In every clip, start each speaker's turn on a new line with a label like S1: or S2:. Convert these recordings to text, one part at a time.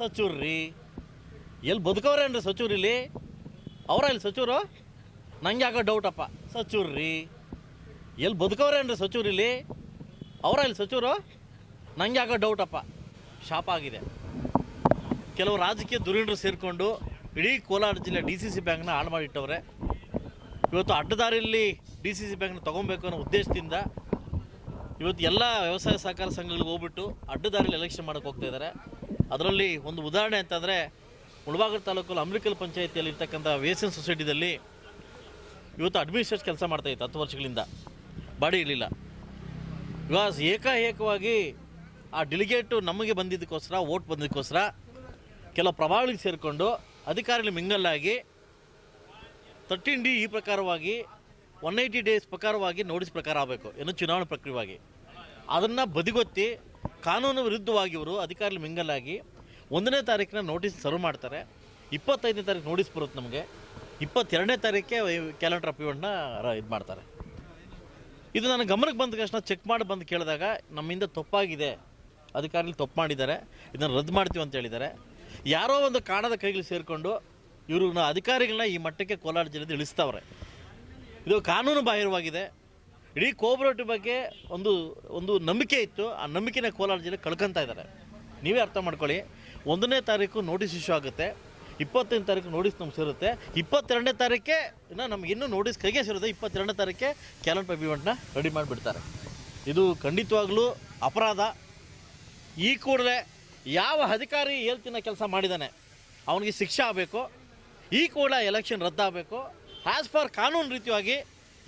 S1: ಸಚಿವ್ರು ರೀ ಎಲ್ಲಿ ಬದುಕವ್ರೇನ್ರಿ ಸಚಿವ್ರು ಇಲ್ಲಿ? ಅವರ ಇಲ್ಲಿ ಸಚಿವರು ನಂಗೆ ಯಾಕೋ ಡೌಟಪ್ಪ ಸಚಿವ್ರು ರೀ ಎಲ್ಲಿ ಬದುಕವ್ರೇನ್ರಿ ಸಚಿವ್ರು ಇಲ್ಲಿ? ಅವರ ಇಲ್ಲಿ ಸಚಿವರು ನಂಗೆ ಯಾಕೋ ಡೌಟಪ್ಪ ಶಾಪ ಆಗಿದೆ. ಕೆಲವು ರಾಜಕೀಯ ಧುರೀಣರು ಸೇರಿಕೊಂಡು ಇಡೀ ಕೋಲಾರ ಜಿಲ್ಲೆ ಡಿ ಸಿ ಸಿ ಬ್ಯಾಂಕ್ನ ಹಾಳು ಮಾಡಿಟ್ಟವ್ರೆ. ಇವತ್ತು ಅಡ್ಡದಾರಿಯಲ್ಲಿ ಡಿ ಸಿ ಸಿ ಬ್ಯಾಂಕ್ನ ತೊಗೊಬೇಕು ಅನ್ನೋ ಉದ್ದೇಶದಿಂದ ಇವತ್ತು ಎಲ್ಲ ವ್ಯವಸಾಯ ಸಹಕಾರ ಸಂಘಗಳಿಗೆ ಹೋಗ್ಬಿಟ್ಟು ಅಡ್ಡದಾರಿಯಲ್ಲಿ ಎಲೆಕ್ಷನ್ ಮಾಡೋಕ್ಕೆ ಹೋಗ್ತಾ ಇದ್ದಾರೆ ಅದರಲ್ಲಿ ಒಂದು ಉದಾಹರಣೆ ಅಂತಂದರೆ ಮುಳಬಾಗಿಲು ತಾಲೂಕಲ್ಲಿ ಅಮ್ರಿಕಲ್ ಪಂಚಾಯತಿಯಲ್ಲಿ ಇರ್ತಕ್ಕಂಥ ವೇಸ್ ಎಸ್ ಎನ್ ಸೊಸೈಟಿದಲ್ಲಿ ಇವತ್ತು ಅಡ್ಮಿನಿಸ್ಟ್ರೇಟ್ ಕೆಲಸ ಮಾಡ್ತಾ ಇತ್ತು ಹತ್ತು ವರ್ಷಗಳಿಂದ. ಬಾಡಿ ಇರಲಿಲ್ಲ. ಇವಾಗ ಏಕಾಏಕವಾಗಿ ಆ ಡೆಲಿಗೇಟು ನಮಗೆ ಬಂದಿದ್ದಕ್ಕೋಸ್ಕರ ಓಟ್ ಬಂದಿದ್ದಕ್ಕೋಸ್ಕರ ಕೆಲವು ಪ್ರಭಾವಗಳಿಗೆ ಸೇರಿಕೊಂಡು ಅಧಿಕಾರಿಗಳು ಮಿಂಗಲ್ಲಾಗಿ ತರ್ಟೀನ್ ಡಿ ಈ ಪ್ರಕಾರವಾಗಿ ಒನ್ ಏಯ್ಟಿ ಡೇಸ್ ಪ್ರಕಾರವಾಗಿ ನೋಟಿಸ್ ಪ್ರಕಾರ ಆಗಬೇಕು. ಏನು ಚುನಾವಣೆ ಪ್ರಕ್ರಿಯೆವಾಗಿ. ಅದನ್ನು ಬದಿಗೊತ್ತಿ ಕಾನೂನು ವಿರುದ್ಧವಾಗಿ ಇವರು ಅಧಿಕಾರಿಗಳು ಮಿಂಗಲಾಗಿ ಒಂದನೇ ತಾರೀಕಿನ ನೋಟಿಸ್ ಸರ್ವ್ ಮಾಡ್ತಾರೆ. ಇಪ್ಪತ್ತೈದನೇ ತಾರೀಕು ನೋಟಿಸ್ ಬರುತ್ತೆ ನಮಗೆ. ಇಪ್ಪತ್ತೆರಡನೇ ತಾರೀಕೆ ಕ್ಯಾಲೆಂಡರ್ ಅಪಿಮೆಂಟ್ನ ಇದು ಮಾಡ್ತಾರೆ. ಇದು ನನ್ನ ಗಮನಕ್ಕೆ ಬಂದ ತಕ್ಷಣ ಚೆಕ್ ಮಾಡಿ ಬಂದು ಕೇಳಿದಾಗ ನಮ್ಮಿಂದ ತಪ್ಪಾಗಿದೆ. ಅಧಿಕಾರಿಗಳು ತಪ್ಪು ಮಾಡಿದ್ದಾರೆ. ಇದನ್ನು ರದ್ದು ಮಾಡ್ತೀವಿ ಅಂತ ಹೇಳಿದ್ದಾರೆ. ಯಾರೋ ಒಂದು ಕಾಣದ ಕೈಗಳು ಸೇರಿಕೊಂಡು ಇವ್ರನ್ನ ಅಧಿಕಾರಿಗಳನ್ನ ಈ ಮಟ್ಟಕ್ಕೆ ಕೋಲಾರ ಜಿಲ್ಲೆಯಲ್ಲಿ ಇಳಿಸ್ತಾವ್ರೆ. ಇದು ಕಾನೂನು ಬಾಹಿರವಾಗಿದೆ. ಇಡೀ ಕೋಆಪರೇಟಿವ್ ಬಗ್ಗೆ ಒಂದು ಒಂದು ನಂಬಿಕೆ ಇತ್ತು. ಆ ನಂಬಿಕೆನ ಕೋಲಾರ ಜಿಲ್ಲೆ ಕಳ್ಕೊತಾ ಇದ್ದಾರೆ. ನೀವೇ ಅರ್ಥ ಮಾಡ್ಕೊಳ್ಳಿ. ಒಂದನೇ ತಾರೀಕು ನೋಟಿಸ್ ಇಶ್ಯೂ ಆಗುತ್ತೆ. ಇಪ್ಪತ್ತೈದು ತಾರೀಕು ನೋಟಿಸ್ ನಮ್ಗೆ ಸೇರುತ್ತೆ. ಇಪ್ಪತ್ತೆರಡನೇ ತಾರೀಕೆ ಇನ್ನು ನಮ್ಗೆ ಇನ್ನೂ ನೋಟಿಸ್ ಕೈಗೆ ಸೇರುತ್ತೆ. ಇಪ್ಪತ್ತೆರಡನೇ ತಾರೀಕೆ ಕ್ಯಾಲೆಂಡರ್ ಇವೆಂಟ್ನ ರೆಡಿ ಮಾಡಿಬಿಡ್ತಾರೆ. ಇದು ಖಂಡಿತವಾಗ್ಲೂ ಅಪರಾಧ. ಈ ಕೂಡಲೇ ಯಾವ ಅಧಿಕಾರಿ ಹೇಳ್ತಿನ ಕೆಲಸ ಮಾಡಿದ್ದಾನೆ ಅವನಿಗೆ ಶಿಕ್ಷೆ ಆಗಬೇಕು. ಈ ಕೂಡ ಎಲೆಕ್ಷನ್ ರದ್ದಾಗಬೇಕು. ಆ್ಯಸ್ ಪರ್ ಕಾನೂನು ರೀತಿಯಾಗಿ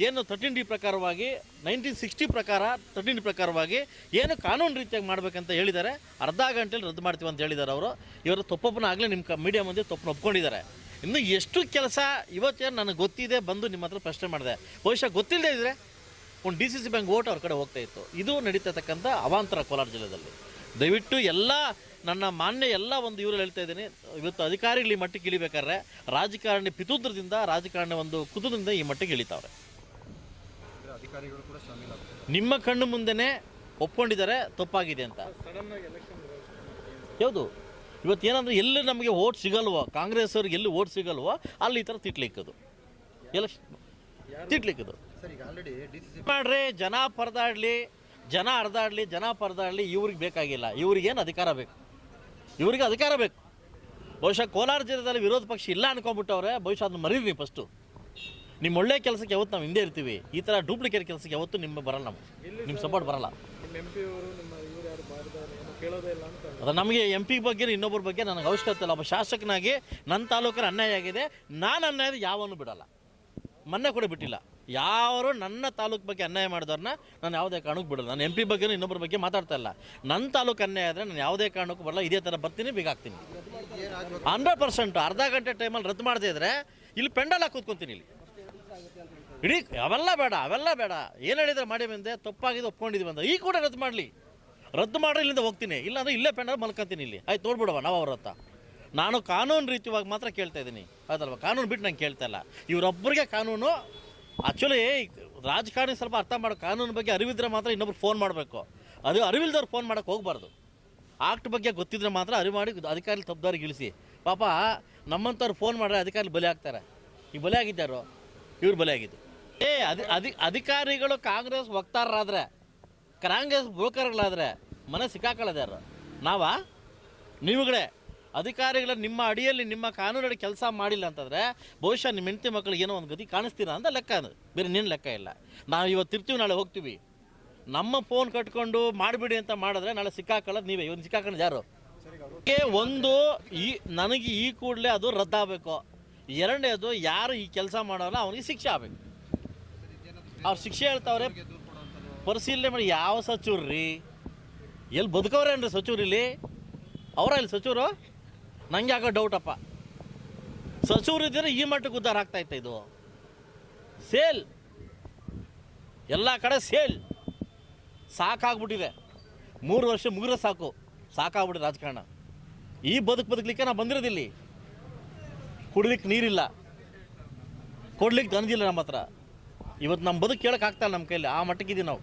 S1: ಏನು ತರ್ಟೀನ್ ಡಿ ಪ್ರಕಾರವಾಗಿ ನೈನ್ಟೀನ್ ಸಿಕ್ಸ್ಟಿ ಪ್ರಕಾರ ತರ್ಟೀನ್ ಡಿ ಪ್ರಕಾರವಾಗಿ ಏನು ಕಾನೂನು ರೀತಿಯಾಗಿ ಮಾಡಬೇಕಂತ ಹೇಳಿದ್ದಾರೆ. ಅರ್ಧ ಗಂಟೆಯಲ್ಲಿ ರದ್ದು ಮಾಡ್ತೀವಿ ಅಂತ ಹೇಳಿದ್ದಾರೆ ಅವರು. ಇವರು ತಪ್ಪೊಪ್ಪನ ಆಗಲೇ ನಿಮ್ಮ ಮೀಡಿಯಾ ಮುಂದೆ ತಪ್ಪನ್ನು ಒಪ್ಕೊಂಡಿದ್ದಾರೆ. ಇನ್ನು ಎಷ್ಟು ಕೆಲಸ ಇವತ್ತೇನು ನನಗೆ ಗೊತ್ತಿದೆ ಬಂದು ನಿಮ್ಮ ಹತ್ರ ಪ್ರಶ್ನೆ ಮಾಡಿದೆ. ಬಹುಶಃ ಗೊತ್ತಿಲ್ಲದೆ ಇದ್ದರೆ ಒಂದು D C C bank vote ಅವ್ರ ಕಡೆ ಹೋಗ್ತಾ ಇತ್ತು. ಇದು ನಡೀತಕ್ಕಂಥ ಅವಾಂತರ ಕೋಲಾರ ಜಿಲ್ಲೆಯಲ್ಲಿ ದಯವಿಟ್ಟು ಎಲ್ಲ ನನ್ನ ಮಾನ್ಯ ಎಲ್ಲ ಒಂದು ಇವರು ಹೇಳ್ತಾ ಇದ್ದೀನಿ. ಇವತ್ತು ಅಧಿಕಾರಿಗಳು ಈ ಮಟ್ಟಿಗೆ ಇಳಿಬೇಕಾದ್ರೆ ರಾಜಕಾರಣಿ ಪಿತೂದ್ರದಿಂದ, ರಾಜಕಾರಣಿ ಒಂದು ಕುತೂಹಲದಿಂದ ಈ ಮಟ್ಟಿಗೆ ಇಳಿತಾವ್ರೆ.
S2: ಅಧಿಕಾರಿಗಳು ಕೂಡ ಶಾಮೀಲಾಗ್ತಾರೆ.
S1: ನಿಮ್ಮ ಕಣ್ಣು ಮುಂದೆನೇ ಒಪ್ಕೊಂಡಿದ್ದಾರೆ ತಪ್ಪಾಗಿದೆ ಅಂತ. ಯಾವುದು? ಇವತ್ತು ಏನಂದ್ರೆ ಎಲ್ಲಿ ನಮಗೆ ಓಟ್ ಸಿಗಲ್ವೋ ಕಾಂಗ್ರೆಸ್ ಅವ್ರಿಗೆ ಎಲ್ಲಿ ಓಟ್ ಸಿಗಲ್ವೋ ಅಲ್ಲಿ ಈ ಥರ ತಿಟ್ಲಿಕ್ಕದು. ಎಲೆಕ್ಷನ್ ತಿಟ್ಲಿಕ್ಕದು. ಮಾಡ್ರಿ ಜನ ಪರದಾಡ್ಲಿ ಜನ ಹರಿದಾಡಲಿ ಜನ ಪರದಾಡ್ಲಿ ಇವ್ರಿಗೆ ಬೇಕಾಗಿಲ್ಲ. ಇವ್ರಿಗೇನು ಅಧಿಕಾರ ಬೇಕು? ಇವ್ರಿಗೆ ಅಧಿಕಾರ ಬೇಕು. ಬಹುಶಃ ಕೋಲಾರ ಜಿಲ್ಲೆಯಲ್ಲಿ ವಿರೋಧ ಪಕ್ಷ ಇಲ್ಲ ಅನ್ಕೊಂಡ್ಬಿಟ್ಟವ್ರೆ ಬಹುಶಃ ಅದನ್ನ ಮರೀರಿ ಫಸ್ಟು ನಿಮ್ಮ ಒಳ್ಳೆ ಕೆಲಸಕ್ಕೆ ಯಾವತ್ತು ನಾವು ಹಿಂದೆ ಇರ್ತೀವಿ ಈ ಥರ ಡೂಪ್ಲಿಕೇಟ್ ಕೆಲಸಕ್ಕೆ ಯಾವತ್ತೂ ನಿಮ್ಮ ಬರಲ್ಲ ನಾವು. ನಿಮ್ಮ ಸಪೋರ್ಟ್ ಬರಲ್ಲ.
S3: ನಿಮ್ಮ ಎಂ ಅವರು ನಿಮ್ಮ ಯಾರು ಬಾರಿದ್ದಾರೆ ಏನೋ ಕೇಳೋದೇ ಇಲ್ಲ ಅಂತ
S1: ಅದು ನಮಗೆ ಎಂ ಪಿ ಬಗ್ಗೆ ಇನ್ನೊಬ್ಬರ ಬಗ್ಗೆ ನನಗೆ ಅವಶ್ಯಕತೆ ಇಲ್ಲ. ಒಬ್ಬ ಶಾಸಕನಾಗಿ ನನ್ನ ತಾಲೂಕಿನ ಅನ್ಯಾಯ ಆಗಿದೆ. ನಾನು ಅನ್ಯಾಯದ ಯಾವನು ಬಿಡಲ್ಲ. ಮೊನ್ನೆ ಕೂಡ ಬಿಟ್ಟಿಲ್ಲ. ಯಾರು ನನ್ನ ತಾಲೂಕು ಬಗ್ಗೆ ಅನ್ಯಾಯ ಮಾಡಿದವ್ರನ್ನ ನಾನು ಯಾವುದೇ ಕಾರಣಕ್ಕೂ ಬಿಡಲ್ಲ. ನಾನು ಎಂ ಪಿ ಬಗ್ಗೆ ಇನ್ನೊಬ್ಬರ ಬಗ್ಗೆ ಮಾತಾಡ್ತಾ ಇಲ್ಲ. ನನ್ನ ತಾಲೂಕು ಅನ್ಯಾಯ ಆದರೆ ನಾನು ಯಾವುದೇ ಕಾರಣಕ್ಕೂ ಬರಲ್ಲ. ಇದೇ ಥರ ಬರ್ತೀನಿ
S2: ಏನಾಗಬೇಕು
S1: ಹಂಡ್ರೆಡ್ ಪರ್ಸೆಂಟ್ ಅರ್ಧ ಗಂಟೆ ಟೈಮಲ್ಲಿ ರದ್ದು ಮಾಡದೇ ಇದ್ರೆ ಇಲ್ಲಿ ಪೆಂಡಲ್ ಹಾಕಿ ಕೂತ್ಕೊತೀನಿ ಇಲ್ಲಿ. ಇಡೀ ಅವೆಲ್ಲ ಬೇಡ ಅವೆಲ್ಲ ಬೇಡ. ಏನು ಹೇಳಿದ್ರೆ ಮಾಡಿ ಬಂದೆ, ತಪ್ಪಾಗಿದೆ ಒಪ್ಕೊಂಡಿದ್ವಿ ಅಂತ. ಈ ಕೂಡ ರದ್ದು ಮಾಡಲಿ. ರದ್ದು ಮಾಡ್ರೆ, ಇಲ್ಲಿಂದ ಹೋಗ್ತೀನಿ. ಇಲ್ಲಾಂದ್ರೆ ಇಲ್ಲೇ ಪೆಂಡರ್ ಮಲ್ಕೊತೀನಿ ಇಲ್ಲಿ. ಆಯ್ತು ನೋಡ್ಬಿಡುವ ನಾವು ಅವ್ರ ಹತ್ರ. ನಾನು ಕಾನೂನು ರೀತಿಯಾಗಿ ಮಾತ್ರ ಕೇಳ್ತಾ ಇದ್ದೀನಿ. ಹೌದಲ್ವ? ಕಾನೂನು ಬಿಟ್ಟು ನಂಗೆ ಕೇಳ್ತಾ ಇಲ್ಲ. ಇವರೊಬ್ಬರಿಗೆ ಕಾನೂನು ಆ್ಯಕ್ಚುಲಿ ರಾಜಕಾರಣಿ ಸ್ವಲ್ಪ ಅರ್ಥ ಮಾಡೋ ಕಾನೂನು ಬಗ್ಗೆ ಅರಿವಿದ್ರೆ ಮಾತ್ರ ಇನ್ನೊಬ್ರು ಫೋನ್ ಮಾಡಬೇಕು. ಅದು ಅರಿವಿಲ್ದವ್ರು ಫೋನ್ ಮಾಡೋಕ್ಕೆ ಹೋಗಬಾರ್ದು. ಆಕ್ಟ್ ಬಗ್ಗೆ ಗೊತ್ತಿದ್ರೆ ಮಾತ್ರ ಅರಿವು ಮಾಡಿ ಅಧಿಕಾರಿ ತಪ್ಪದವ್ರಿಗೆ ಇಳಿಸಿ ಪಾಪ ನಮ್ಮಂಥವ್ರು ಫೋನ್ ಮಾಡಿದ್ರೆ ಅಧಿಕಾರಿ ಬಲಿ ಆಗ್ತಾರೆ. ಈ ಬಲಿ ಆಗಿದ್ದಾರೋ? ಇವ್ರು ಬಲಿ ಆಗಿದ್ದು. ಏ ಅದಿ ಅಧಿ, ಅಧಿಕಾರಿಗಳು ಕಾಂಗ್ರೆಸ್ ವಕ್ತಾರರಾದರೆ, ಕಾಂಗ್ರೆಸ್ ಬ್ರೋಕರ್ಗಳಾದರೆ ಮನೆ ಸಿಕ್ಕಾಕೊಳ್ಳೋದು ಯಾರು? ನಾವಾ? ನೀವುಗಳೇ, ಅಧಿಕಾರಿಗಳ ನಿಮ್ಮ ಅಡಿಯಲ್ಲಿ ನಿಮ್ಮ ಕಾನೂನಡಿ ಕೆಲಸ ಮಾಡಿಲ್ಲ ಅಂತಂದರೆ ಬಹುಶಃ ನಿಮ್ಮ ಹೆಂಡತಿ ಮಕ್ಕಳಿಗೆ ಏನೋ ಒಂದು ಗತಿ ಕಾಣಿಸ್ತೀರಾ ಅಂತ ಲೆಕ್ಕ ಅದು. ಬೇರೆ ನಿನ್ನ ಲೆಕ್ಕ ಇಲ್ಲ. ನಾವು ಇವತ್ತು ಇರ್ತೀವಿ ನಾಳೆ ಹೋಗ್ತೀವಿ. ನಮ್ಮ ಫೋನ್ ಕಟ್ಕೊಂಡು ಮಾಡಿಬಿಡಿ ಅಂತ ಮಾಡಿದ್ರೆ ನಾಳೆ ಸಿಕ್ಕಾಕೊಳ್ಳೋದು ನೀವೇ. ಇವನು ಸಿಕ್ಕಾಕೊಳ್ಳೋದು ಯಾರು? ಒಂದು ಈ, ನನಗೆ ಈ ಕೂಡಲೇ ಅದು ರದ್ದಾಗಬೇಕು. ಎರಡನೇದು ಯಾರು ಈ ಕೆಲಸ ಮಾಡೋಲ್ಲ, ಅವನಿಗೆ ಶಿಕ್ಷೆ ಆಗಬೇಕು. ಅವ್ರು ಶಿಕ್ಷೆ ಹೇಳ್ತಾವ್ರೆ, ಪರಿಶೀಲನೆ ಮಾಡಿ ಯಾವ ಸಚಿವರು ರೀ? ಎಲ್ಲಿ ಬದುಕವ್ರೇನ್ರಿ ಸಚಿವರು ಇಲ್ಲಿ? ಅವರ ಇಲ್ಲಿ ಸಚಿವರು? ನಂಗೆ ಯಾಕೋ ಡೌಟಪ್ಪ ಸಚಿವರು ಇದ್ದರೆ ಈ ಮಟ್ಟಕ್ಕೆ ಉದ್ದಾರ ಆಗ್ತಾ ಇತ್ತ ಇದು. ಸೇಲ್. ಎಲ್ಲ ಕಡೆ ಸೇಲ್. ಸಾಕಾಗ್ಬಿಟ್ಟಿದೆ. ಮೂರು ವರ್ಷ ಮುಗಿದ್ರೆ ಸಾಕು. ಸಾಕಾಗ್ಬಿಟ್ಟಿದೆ ರಾಜಕಾರಣ. ಈ ಬದುಕು ಬದುಕಲಿಕ್ಕೆ ನಾವು ಬಂದಿರೋದಿಲ್ಲಿ. ಕುಡಲಿಕ್ಕೆ ನೀರಿಲ್ಲ. ಕೊಡ್ಲಿಕ್ಕೆ ದನದಿಲ್ಲ ನಮ್ಮ ಹತ್ರ ಇವತ್ತು ನಮ್ಮ ಬದುಕು ಆಗ್ತಾ ನಮ್ಮ ಕೈಯಲ್ಲಿ ಆ ಮಟ್ಟಕ್ಕಿದ್ದೀವಿ ನಾವು.